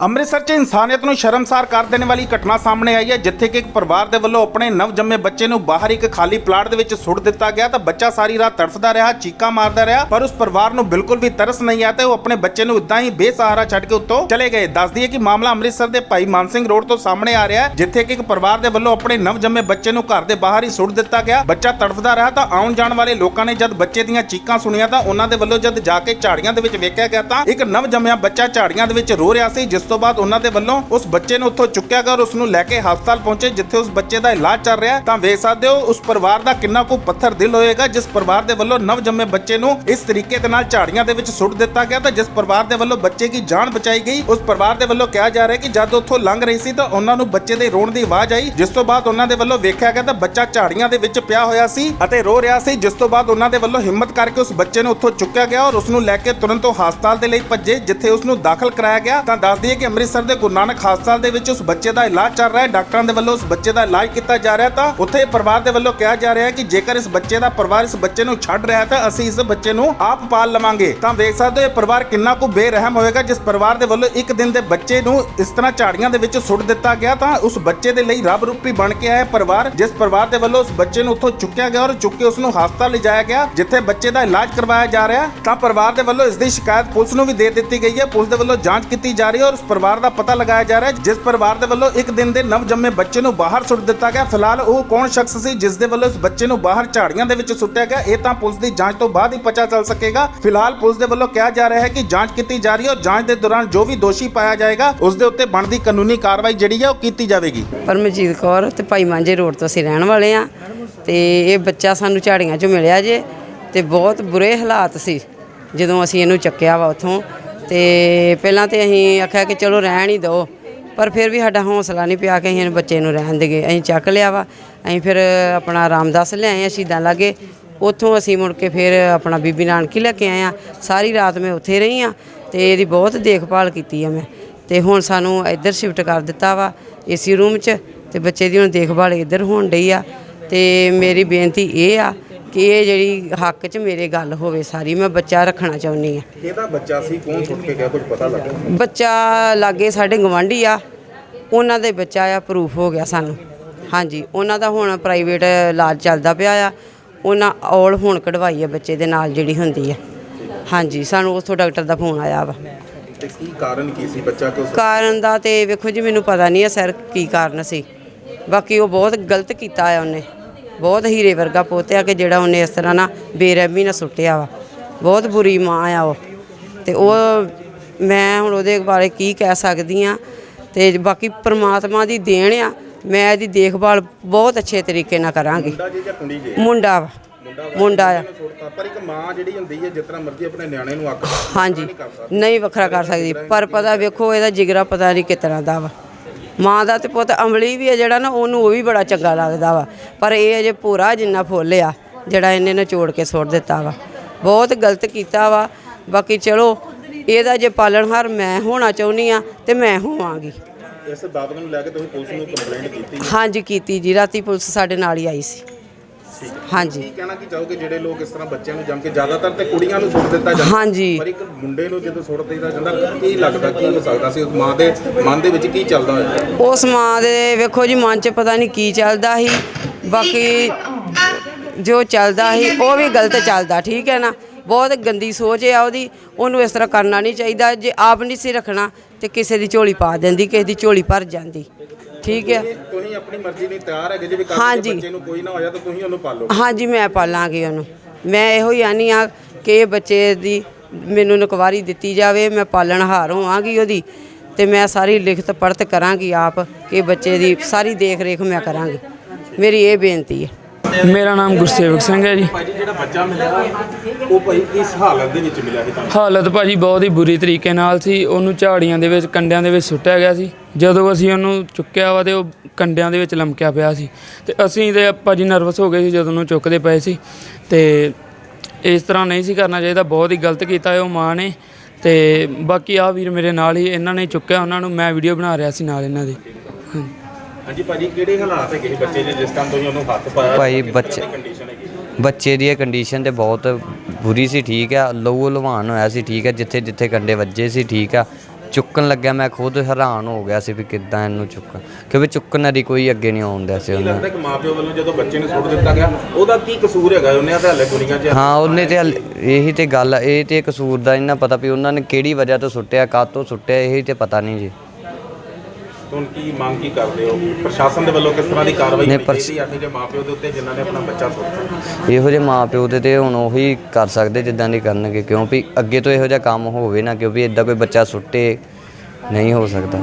ਅੰਮ੍ਰਿਤਸਰ 'ਚ ਇਨਸਾਨੀਅਤ ਨੂੰ ਸ਼ਰਮਸਾਰ ਕਰ ਦੇਣ ਵਾਲੀ ਘਟਨਾ ਸਾਹਮਣੇ ਆਈ ਹੈ, ਜਿੱਥੇ ਕਿ ਇੱਕ ਪਰਿਵਾਰ ਦੇ ਵੱਲੋਂ ਆਪਣੇ ਨਵਜੰਮੇ ਬੱਚੇ ਨੂੰ ਬਾਹਰ ਇੱਕ ਖਾਲੀ ਪਲਾਟ ਦੇ ਵਿੱਚ ਸੁੱਟ ਦਿੱਤਾ ਗਿਆ ਤਾਂ ਬੱਚਾ ਸਾਰੀ ਰਾਤ ਤੜਫਦਾ ਰਿਹਾ, ਚੀਕਾਂ ਮਾਰਦਾ ਰਿਹਾ, ਪਰ ਉਸ ਪਰਿਵਾਰ ਨੂੰ ਬਿਲਕੁਲ ਵੀ ਤਰਸ ਨਹੀਂ ਆਇਆ ਤੇ ਉਹ ਆਪਣੇ ਬੱਚੇ ਨੂੰ ਇਦਾਂ ਹੀ ਬੇਸਹਾਰਾ ਛੱਡ ਕੇ ਉੱਤੋਂ ਚਲੇ ਗਏ। ਦੱਸ ਦਈਏ ਕਿ ਮਾਮਲਾ ਅੰਮ੍ਰਿਤਸਰ ਦੇ ਭਾਈ ਮਾਨ ਸਿੰਘ ਰੋਡ ਤੋਂ ਸਾਹਮਣੇ ਆ ਰਿਹਾ ਹੈ, ਜਿੱਥੇ ਕਿ ਇੱਕ ਪਰਿਵਾਰ ਦੇ ਵੱਲੋਂ ਆਪਣੇ ਨਵਜੰਮੇ ਬੱਚੇ ਨੂੰ ਘਰ ਦੇ ਬਾਹਰ ਹੀ ਸੁੱਟ ਦਿੱਤਾ ਗਿਆ। ਬੱਚਾ ਤੜਫਦਾ ਰਿਹਾ ਤਾਂ ਆਉਣ ਜਾਣ ਵਾਲੇ ਲੋਕਾਂ ਨੇ ਜਦ ਬੱਚੇ ਦੀਆਂ ਚੀਕਾਂ ਸੁਣੀਆਂ ਤਾਂ ਉਹਨਾਂ ਦੇ ਵੱਲੋਂ ਜਦ ਜਾ ਕੇ ਝਾੜੀਆਂ ਦੇ ਵਿੱਚ ਵੇਖਿਆ ਗਿਆ ਤਾਂ ਇੱਕ ਨਵਜੰਮਿਆ ਬੱਚਾ ਝਾੜੀਆਂ ਦੇ ਵਿੱਚ ਰੋ ਰਿਹਾ ਸੀ, ਜਿਸ ਤੋਂ ਬਾਅਦ ਉਹਨਾਂ ਦੇ ਵੱਲੋਂ ਉਸ ਬੱਚੇ ਨੂੰ ਉੱਥੋਂ ਚੁੱਕਿਆ ਗਿਆ ਔਰ ਉਸ ਨੂੰ ਲੈ ਕੇ ਹਸਪਤਾਲ ਪਹੁੰਚੇ, ਜਿੱਥੇ ਉਸ ਬੱਚੇ ਦਾ ਇਲਾਜ ਚੱਲ ਰਿਹਾ ਤਾਂ ਵੇਖ ਸਕਦੇ ਹੋ, ਉਸ ਪਰਿਵਾਰ ਦਾ ਕਿੰਨਾ ਕੁ ਪੱਥਰ ਦਿਲ ਹੋਏਗਾ, ਜਿਸ ਪਰਿਵਾਰ ਦੇ ਵੱਲੋਂ ਨਵਜੰਮੇ ਬੱਚੇ ਨੂੰ ਇਸ ਤਰੀਕੇ ਦੇ ਨਾਲ ਝਾੜੀਆਂ ਦੇ ਵਿੱਚ ਸੁੱਟ ਦਿੱਤਾ ਗਿਆ ਤਾਂ ਜਿਸ ਪਰਿਵਾਰ ਦੇ ਵੱਲੋਂ ਬੱਚੇ ਦੀ ਜਾਨ ਬਚਾਈ ਗਈ, ਉਸ ਪਰਿਵਾਰ ਦੇ ਵੱਲੋਂ ਕਿਹਾ ਜਾ ਰਿਹਾ ਕਿ ਜਦ ਉੱਥੋਂ ਲੰਘ ਰਹੀ ਸੀ ਤਾਂ ਉਹਨਾਂ ਨੂੰ ਬੱਚੇ ਦੇ ਰੋਣ ਦੀ ਆਵਾਜ਼ ਆਈ, ਜਿਸ ਤੋਂ ਬਾਅਦ ਉਹਨਾਂ ਦੇ ਵੱਲੋਂ ਵੇਖਿਆ ਗਿਆ ਤਾਂ ਬੱਚਾ ਝਾੜੀਆਂ ਦੇ ਵਿੱਚ ਪਿਆ ਹੋਇਆ ਸੀ ਅਤੇ ਰੋ ਰਿਹਾ ਸੀ, ਜਿਸ ਤੋਂ ਬਾਅਦ ਉਹਨਾਂ ਦੇ ਵੱਲੋਂ ਹਿੰਮਤ ਕਰਕੇ ਉਸ ਬੱਚੇ ਨੂੰ ਉੱਥੋਂ ਚੁੱਕਿਆ ਗਿਆ ਔਰ ਉਸ ਨੂੰ ਲੈ ਕੇ ਤੁਰੰਤ ਉਹ ਹਸਪਤਾਲ ਦੇ ਲਈ ਭੱਜੇ, ਜਿੱਥੇ ਉਸ ਨੂੰ ਦਾਖਲ ਕਰਾਇਆ ਗਿਆ। ਤਾਂ ਦੱਸ ਦਈਏ ਕਿ ਅੰਮ੍ਰਿਤਸਰ ਦੇ ਗੁਰੂ ਨਾਨਕ ਹਸਪਤਾਲ ਦੇ ਵਿੱਚ ਉਸ ਬੱਚੇ ਦਾ ਇਲਾਜ ਚੱਲ ਰਿਹਾ ਹੈ। ਡਾਕਟਰਾਂ ਦੇ ਵੱਲੋਂ ਉਸ ਬੱਚੇ ਦਾ ਇਲਾਜ ਕੀਤਾ ਜਾ ਰਿਹਾ ਤਾਂ ਉੱਥੇ ਪਰਿਵਾਰ ਦੇ ਵੱਲੋਂ ਕਿਹਾ ਜਾ ਰਿਹਾ ਹੈ ਕਿ ਜੇਕਰ ਇਸ ਬੱਚੇ ਦਾ ਪਰਿਵਾਰ ਇਸ ਬੱਚੇ ਨੂੰ ਛੱਡ ਰਿਹਾ ਤਾਂ ਅਸੀਂ ਇਸ ਬੱਚੇ ਨੂੰ ਆਪ ਪਾਲ ਲਵਾਂਗੇ। ਤਾਂ ਵੇਖ ਸਕਦੇ ਹੋ ਇਹ ਪਰਿਵਾਰ ਕਿੰਨਾ ਕੁ ਬੇਰਹਿਮ ਹੋਏਗਾ, ਜਿਸ ਪਰਿਵਾਰ ਦੇ ਵੱਲੋਂ ਇੱਕ ਦਿਨ ਦੇ ਬੱਚੇ ਨੂੰ ਇਸ ਤਰ੍ਹਾਂ ਝਾੜੀਆਂ ਦੇ ਵਿੱਚ ਸੁੱਟ ਦਿੱਤਾ ਗਿਆ ਤਾਂ ਉਸ ਬੱਚੇ ਦੇ ਲਈ ਰੱਬ ਰੂਪੀ ਬਣ ਕੇ ਆਇਆ ਪਰਿਵਾਰ, ਜਿਸ ਪਰਿਵਾਰ ਦੇ ਵੱਲੋਂ ਉਸ ਬੱਚੇ ਨੂੰ ਉੱਥੋਂ ਚੁੱਕਿਆ ਗਿਆ ਔਰ ਚੁੱਕ ਕੇ ਉਸ ਨੂੰ ਹਸਪਤਾਲ ਲਿਜਾਇਆ ਗਿਆ, ਜਿੱਥੇ ਬੱਚੇ ਦਾ ਇਲਾਜ ਕਰਵਾਇਆ ਜਾ ਰਿਹਾ। ਤਾਂ ਪਰਿਵਾਰ ਦੇ ਵੱਲੋਂ ਇਸ ਦੀ ਸ਼ਿਕਾਇਤ ਪੁਲਿਸ ਨੂੰ ਵੀ ਦੇ ਦਿੱਤੀ ਗਈ ਹੈ। ਪੁਲਿਸ ਦੇ ਵੱਲੋਂ ਜਾਂਚ ਕੀਤੀ ਜਾ ਰਹੀ ਹੈ ਔਰ ਉਸ ਪਰਿਵਾਰ ਦਾ ਪਤਾ ਲਗਾਇਆ ਜਾ ਰਿਹਾ ਹੈ, ਜਿਸ ਪਰਿਵਾਰ ਦੇ ਵੱਲੋਂ ਇੱਕ ਦਿਨ ਦੇ ਨਵਜੰਮੇ ਬੱਚੇ ਨੂੰ ਬਾਹਰ ਸੁੱਟ ਦਿੱਤਾ ਗਿਆ। ਫਿਲਹਾਲ ਉਹ ਕੌਣ ਸ਼ਖਸ ਸੀ, ਜਿਸ ਦੇ ਵੱਲੋਂ ਇਸ ਬੱਚੇ ਨੂੰ ਬਾਹਰ ਝਾੜੀਆਂ ਦੇ ਵਿੱਚ ਸੁੱਟਿਆ ਗਿਆ, ਇਹ ਤਾਂ ਪੁਲਿਸ ਦੀ ਜਾਂਚ ਤੋਂ ਬਾਅਦ ਹੀ ਪਤਾ ਚੱਲ ਸਕੇਗਾ। ਫਿਲਹਾਲ ਪੁਲਿਸ ਦੇ ਵੱਲੋਂ ਕਿਹਾ ਜਾ ਰਿਹਾ ਹੈ ਕਿ ਜਾਂਚ ਕੀਤੀ ਜਾ ਰਹੀ ਹੈ, ਔਰ ਜਾਂਚ ਦੇ ਦੌਰਾਨ ਜੋ ਵੀ ਦੋਸ਼ੀ ਪਾਇਆ ਜਾਏਗਾ, ਉਸ ਦੇ ਉੱਤੇ ਬਣਦੀ ਕਾਨੂੰਨੀ ਕਾਰਵਾਈ ਜਿਹੜੀ ਹੈ, ਉਹ ਕੀਤੀ ਜਾਵੇਗੀ। ਪਰਮਜੀਤ ਕੌਰ ਤੇ ਭਾਈ ਮਾਂਜੇ ਰੋਡ ਤੋਂ ਅਸੀਂ ਰਹਿਣ ਵਾਲੇ ਆ ਤੇ ਇਹ ਬੱਚਾ ਸਾਨੂੰ ਝਾੜੀਆਂ 'ਚੋਂ ਮਿਲਿਆ ਜੇ ਤੇ ਬਹੁਤ ਬੁਰੇ ਹਾਲਾਤ ਸੀ ਜਦੋਂ ਅਸੀਂ ਇਹਨੂੰ ਚੱਕਿਆ ਵਾ ਉਥੋਂ। ਤੇ ਪਹਿਲਾਂ ਤੇ ਅਸੀਂ ਆਖਿਆ ਕਿ ਚਲੋ ਰਹਿਣ ਹੀ ਦਿਓ, ਪਰ ਫਿਰ ਵੀ ਸਾਡਾ ਹੌਸਲਾ ਨਹੀਂ ਪਿਆ ਕਿ ਅਸੀਂ ਇਹਨੂੰ ਬੱਚੇ ਨੂੰ ਰਹਿਣ ਦੇਗੇ ਅਸੀਂ ਚੱਕ ਲਿਆ ਵਾ, ਅਸੀਂ ਫਿਰ ਆਪਣਾ ਰਾਮਦਾਸ ਲਿਆਏ ਆ ਸ਼ਹੀਦਾਂ ਲਾਗੇ। ਉੱਥੋਂ ਅਸੀਂ ਮੁੜ ਕੇ ਫਿਰ ਆਪਣਾ ਬੀਬੀ ਨਾਨਕੀ ਲੈ ਕੇ ਆਏ ਆ। ਸਾਰੀ ਰਾਤ ਮੈਂ ਉੱਥੇ ਰਹੀ ਆ ਤੇ ਇਹਦੀ ਬਹੁਤ ਦੇਖਭਾਲ ਕੀਤੀ ਆ ਮੈਂ। ਤੇ ਹੁਣ ਸਾਨੂੰ ਇੱਧਰ ਸ਼ਿਫਟ ਕਰ ਦਿੱਤਾ ਵਾ ਏਸੀ ਰੂਮ 'ਚ ਤੇ ਬੱਚੇ ਦੀ ਹੁਣ ਦੇਖਭਾਲ ਇੱਧਰ ਹੋਣ ਡਈ ਆ। ਤੇ ਮੇਰੀ ਬੇਨਤੀ ਇਹ ਆ ਕਿ ਇਹ ਜਿਹੜੀ ਹੱਕ 'ਚ ਮੇਰੇ ਗੱਲ ਹੋਵੇ ਸਾਰੀ ਮੈਂ ਬੱਚਾ ਰੱਖਣਾ ਚਾਹੁੰਦੀ ਆ ਕਿਹਦਾ ਬੱਚਾ ਸੀ? ਕੌਣ ਸੁੱਟ ਕੇ ਗਿਆ? ਕੁਝ ਪਤਾ ਲੱਗਾ? ਬੱਚਾ ਲਾਗੇ ਸਾਡੇ ਗਵਾਂਢੀ ਆ। ਉਹਨਾਂ ਦੇ ਬੱਚਾ ਆ ਪ੍ਰੂਫ ਹੋ ਗਿਆ ਸਾਨੂੰ। ਹਾਂਜੀ ਉਹਨਾਂ ਦਾ ਹੁਣ ਪ੍ਰਾਈਵੇਟ ਇਲਾਜ ਚੱਲਦਾ ਪਿਆ ਆ। ਉਹਨਾਂ ਔਲ ਹੁਣ ਕਢਵਾਈ ਆ ਬੱਚੇ ਦੇ ਨਾਲ ਜਿਹੜੀ ਹੁੰਦੀ ਆ। ਹਾਂਜੀ ਸਾਨੂੰ ਉੱਥੋਂ ਡਾਕਟਰ ਦਾ ਫੋਨ ਆਇਆ ਵਾ। ਤੇ ਕੀ ਕਾਰਨ ਕੀ ਸੀ ਬੱਚਾ ਕਿਉਂ ਕਾਰਨ ਦਾ ਤੇ ਵੇਖੋ ਜੀ ਮੈਨੂੰ ਪਤਾ ਨਹੀਂ ਹੈ ਸਰ ਕੀ ਕਾਰਨ ਸੀ। ਬਾਕੀ ਉਹ ਬਹੁਤ ਗਲਤ ਕੀਤਾ ਆ ਉਹਨੇ। ਬਹੁਤ ਹੀਰੇ ਵਰਗਾ ਪੋਤਿਆ ਕਿ ਜਿਹੜਾ ਉਹਨੇ ਇਸ ਤਰ੍ਹਾਂ ਨਾ ਬੇਰਹਿਮੀ ਨਾਲ ਸੁੱਟਿਆ ਵਾ। ਬਹੁਤ ਬੁਰੀ ਮਾਂ ਆ ਉਹ। ਤੇ ਉਹ ਮੈਂ ਹੁਣ ਉਹਦੇ ਬਾਰੇ ਕੀ ਕਹਿ ਸਕਦੀ ਆ ਤੇ ਬਾਕੀ ਪ੍ਰਮਾਤਮਾ ਦੀ ਦੇਣ ਆ ਮੈਂ ਇਹਦੀ ਦੇਖਭਾਲ ਬਹੁਤ ਅੱਛੇ ਤਰੀਕੇ ਨਾਲ ਕਰਾਂਗੀ। ਮੁੰਡਾ ਜੀ ਜਾਂ ਕੁੜੀ ਜੀ? ਮੁੰਡਾ ਵਾ। ਮੁੰਡਾ ਆ। ਪਰ ਇੱਕ ਮਾਂ ਜਿਹੜੀ ਹੁੰਦੀ ਹੈ ਤਰ੍ਹਾਂ ਮਰਜ਼ੀ ਆਪਣੇ ਨਿਆਣੇ ਨੂੰ ਅੱਖ ਹਾਂਜੀ। ਨਹੀਂ ਵੱਖਰਾ ਕਰ ਸਕਦੀ। ਪਰ ਪਤਾ ਵੇਖੋ ਇਹਦਾ ਜਿਗਰਾ ਪਤਾ ਨਹੀਂ ਕਿਤਨਾ ਦਾ ਵਾ। ਮਾਂ ਦਾ ਤੇ ਪੁੱਤ ਅਮਲੀ ਵੀ ਹੈ ਜਿਹੜਾ ਨਾ ਉਹਨੂੰ ਉਹ ਵੀ ਬੜਾ ਚੰਗਾ ਲੱਗਦਾ ਵਾ। ਪਰ ਇਹ ਅਜੇ ਪੂਰਾ ਜਿੰਨਾ ਫੁੱਲ ਆ ਜਿਹੜਾ ਇਹਨੇ ਨਚੋੜ ਕੇ ਸੁੱਟ ਦਿੱਤਾ ਵਾ। ਬਹੁਤ ਗਲਤ ਕੀਤਾ ਵਾ। ਬਾਕੀ ਚਲੋ ਇਹਦਾ ਜੇ ਪਾਲਣਹਾਰ ਮੈਂ ਹੋਣਾ ਚਾਹੁੰਦੀ ਆ ਤੇ ਮੈਂ ਹੋਵਾਂਗੀ। ਇਸ ਬਾਬਤ ਨੂੰ ਲੈ ਕੇ ਤੁਸੀਂ ਪੁਲਿਸ ਨੂੰ ਕੰਪਲੇਂਟ ਕੀਤੀ ਹਾਂਜੀ ਕੀਤੀ ਜੀ। ਰਾਤੀ ਪੁਲਿਸ ਸਾਡੇ ਨਾਲ ਹੀ ਆਈ ਸੀ। ਹਾਂਜੀ। ਕੀ ਕਹਿਣਾ ਕੀ ਚਾਹੋਗੇ? ਜਿਹੜੇ ਲੋਕ ਇਸ ਤਰ੍ਹਾਂ ਬੱਚਿਆਂ ਨੂੰ ਜੰਮ ਕੇ ਜ਼ਿਆਦਾਤਰ ਤੇ ਕੁੜੀਆਂ ਨੂੰ ਸੁੱਟ ਦਿੱਤਾ ਜਾਂਦਾ। ਹਾਂਜੀ। ਪਰ ਇੱਕ ਮੁੰਡੇ ਨੂੰ ਜਦੋਂ ਸੁੱਟ ਦਿੱਤਾ ਜਾਂਦਾ ਕੀ ਲੱਗਦਾ ਕੀ ਹੋ ਸਕਦਾ ਸੀ? ਉਸ ਮਾਂ ਦੇ ਮਨ ਦੇ ਵਿੱਚ ਕੀ ਚੱਲਦਾ ਹੋਇਆ? ਉਸ ਮਾਂ ਦੇ ਵੇਖੋ ਜੀ ਮਨ 'ਚ ਪਤਾ ਨਹੀਂ ਕੀ ਚੱਲਦਾ ਸੀ। ਬਾਕੀ ਜੋ ਚੱਲਦਾ ਸੀ ਉਹ ਵੀ ਗਲਤ ਚੱਲਦਾ ਠੀਕ ਹੈ ਨਾ? ਬਹੁਤ ਗੰਦੀ ਸੋਚ ਆ ਉਹਦੀ। ਉਹਨੂੰ ਇਸ ਤਰ੍ਹਾਂ ਕਰਨਾ ਨਹੀਂ ਚਾਹੀਦਾ। ਜੇ ਆਪ ਨਹੀਂ ਸੀ ਰੱਖਣਾ ਤੇ ਕਿਸੇ ਦੀ ਝੋਲੀ ਪਾ ਦਿੰਦੀ ਕਿਸੇ ਦੀ ਝੋਲੀ ਭਰ ਜਾਂਦੀ। ਠੀਕ ਹੈ। ਤੁਸੀਂ ਆਪਣੀ ਮਰਜ਼ੀ ਲਈ ਤਿਆਰ ਹੈਗੇ ਜੇ ਵੀ ਕੱਲ੍ਹ ਹਾਂਜੀ। ਬੱਚੇ ਨੂੰ ਕੋਈ ਨਾ ਹੋਇਆ ਤਾਂ ਤੁਸੀਂ ਉਹਨੂੰ ਪਾਲੋ। ਹਾਂਜੀ ਮੈਂ ਪਾਲਾਂਗੀ ਉਹਨੂੰ। ਮੈਂ ਇਹੋ ਹੀ ਆਨੀ ਆ ਕਿ ਇਹ ਬੱਚੇ ਦੀ ਮੈਨੂੰ ਨਕਵਾਰੀ ਦਿੱਤੀ ਜਾਵੇ ਮੈਂ ਪਾਲਣਹਾਰ ਹੋਵਾਂਗੀ ਉਹਦੀ ਤੇ ਮੈਂ ਸਾਰੀ ਲਿਖਤ ਪੜਤ ਕਰਾਂਗੀ ਆਪ ਕਿ ਬੱਚੇ ਦੀ ਸਾਰੀ ਦੇਖ ਰੇਖ ਮੈਂ ਕਰਾਂਗੀ। ਮੇਰੀ ਇਹ ਬੇਨਤੀ ਹੈ। ਮੇਰਾ ਨਾਮ ਗੁਰਸੇਵਕ ਸਿੰਘ ਹੈ ਜੀ। ਭਾਜੀ ਜਿਹੜਾ ਬੱਚਾ ਮਿਲਿਆ ਉਹ ਭਾਈ ਕਿਸ ਹਾਲਤ ਦੇ ਵਿੱਚ ਮਿਲਿਆ ਸੀ ਤੁਹਾਨੂੰ? ਹਾਲਤ ਭਾਜੀ ਬਹੁਤ ਹੀ ਬੁਰੀ ਤਰੀਕੇ ਨਾਲ ਸੀ। ਉਹਨੂੰ ਝਾੜੀਆਂ ਦੇ ਵਿੱਚ ਕੰਡਿਆਂ ਦੇ ਵਿੱਚ ਸੁੱਟਿਆ ਗਿਆ ਸੀ। ਜਦੋਂ ਅਸੀਂ ਉਹਨੂੰ ਚੁੱਕਿਆ ਵਾ ਤੇ ਉਹ ਕੰਡਿਆਂ ਦੇ ਵਿੱਚ ਲਮਕਿਆ ਪਿਆ ਸੀ। ਤੇ ਅਸੀਂ ਤੇ ਭਾਜੀ ਨਰਵਸ ਹੋ ਗਏ ਸੀ ਜਦੋਂ ਉਹਨੂੰ ਚੁੱਕਦੇ ਪਏ ਸੀ। ਤੇ ਇਸ ਤਰ੍ਹਾਂ ਨਹੀਂ ਸੀ ਕਰਨਾ ਚਾਹੀਦਾ ਬਹੁਤ ਹੀ ਗਲਤ ਕੀਤਾ ਹੈ ਉਹ ਮਾਂ ਨੇ। ਤੇ ਬਾਕੀ ਆ ਵੀਰ ਮੇਰੇ ਨਾਲ ਹੀ ਇਹਨਾਂ ਨੇ ਚੁੱਕਿਆ ਉਹਨਾਂ ਨੂੰ ਮੈਂ ਵੀਡੀਓ ਬਣਾ ਰਿਹਾ ਸੀ ਨਾਲ ਇਹਨਾਂ ਦੇ। ਹਾਂਜੀ। ਹਾਂਜੀ ਭਾਜੀ ਕਿਹੜੇ ਹਾਲਾਤ ਹੈਗੇ ਸੀ ਬੱਚੇ ਦੇ ਜਿਸ ਟਾਈਮ ਤੁਸੀਂ ਉਹਨੂੰ ਹੱਥ ਪਾਇਆ? ਭਾਈ ਬੱਚੇ- ਦੀ ਕੰਡੀਸ਼ਨ ਹੈਗੀ ਬੱਚੇ ਦੀ ਇਹ ਕੰਡੀਸ਼ਨ ਤੇ ਬਹੁਤ ਬੁਰੀ ਸੀ ਠੀਕ ਆ। ਲਹੂ ਲਵਾਨ ਹੋਇਆ ਸੀ ਠੀਕ ਆ। ਜਿੱਥੇ ਜਿੱਥੇ ਕੰਡੇ ਵੱਜੇ ਸੀ ਠੀਕ ਆ। ਚੁੱਕਣ ਲੱਗਿਆ ਮੈਂ ਖੁਦ ਹੈਰਾਨ ਹੋ ਗਿਆ ਸੀ ਵੀ ਕਿੱਦਾਂ ਇਹਨੂੰ ਚੁੱਕਾਂ ਕਿਉਂਕਿ ਚੁੱਕਣ ਦੀ ਕੋਈ ਅੱਗੇ ਨਹੀਂ ਆਉਂਦਾ ਸੀ ਕੀ ਉਹਨਾਂ। ਲੱਗਦਾ ਕਿ ਮਾਪਿਓ ਵੱਲੋਂ ਜਦੋਂ ਬੱਚੇ ਨੂੰ ਸੁੱਟ ਦਿੱਤਾ ਗਿਆ ਉਹਦਾ ਕੀ ਕਸੂਰ ਹੈਗਾ? ਉਹਨੇ ਤਾਂ ਹਲੇ ਦੁਨੀਆ 'ਚ ਹਾਂ ਉਹਨੇ ਤੇ ਹਲ- ਇਹੀ ਤੇ ਗੱਲ ਆ, ਇਹ ਤੇ ਕਸੂਰ ਦਾ ਇਹਨਾਂ ਪਤਾ ਵੀ ਉਹਨਾਂ ਨੇ ਕਿਹੜੀ ਵਜ੍ਹਾ ਤੋਂ ਸੁੱਟਿਆ ਕਾਹਤੋਂ ਸੁੱਟਿਆ ਇਹੀ ਤੇ ਪਤਾ ਨਹੀਂ ਜੀ। ਹੁਣ ਕੀ ਮੰਗ ਕੀ ਕਰਦੇ ਹੋ? ਪ੍ਰਸ਼ਾਸਨ ਦੇ ਵੱਲੋਂ ਕਿਸ ਤਰ੍ਹਾਂ ਦੀ ਕਾਰਵਾਈ ਨਹੀਂ, ਹੋਣੀ ਪ੍ਰਸ਼- ਚਾਹੀਦੀ ਹੈ? ਇਹੋ ਜਿਹੇ ਮਾਪਿਓ ਦੇ ਉੱਤੇ ਜਿਨ੍ਹਾਂ ਨੇ ਆਪਣਾ ਬੱਚਾ ਸੁੱਟਿਆ ਇਹੋ ਜਿਹੇ ਮਾਪਿਓ ਦੇ ਤੇ ਹੁਣ ਉਹੀ ਕਰ ਸਕਦੇ ਜਿੱਦਾਂ ਦੀ ਕਰਨਗੇ ਕਿਉਂਕਿ ਅੱਗੇ ਤੋਂ ਇਹੋ ਜਿਹਾ ਕੰਮ ਹੋਵੇ ਨਾ ਕਿਉਂਕਿ ਇਦਾਂ ਕੋਈ ਬੱਚਾ ਸੁੱਟੇ ਨਹੀਂ ਹੋ ਸਕਦਾ।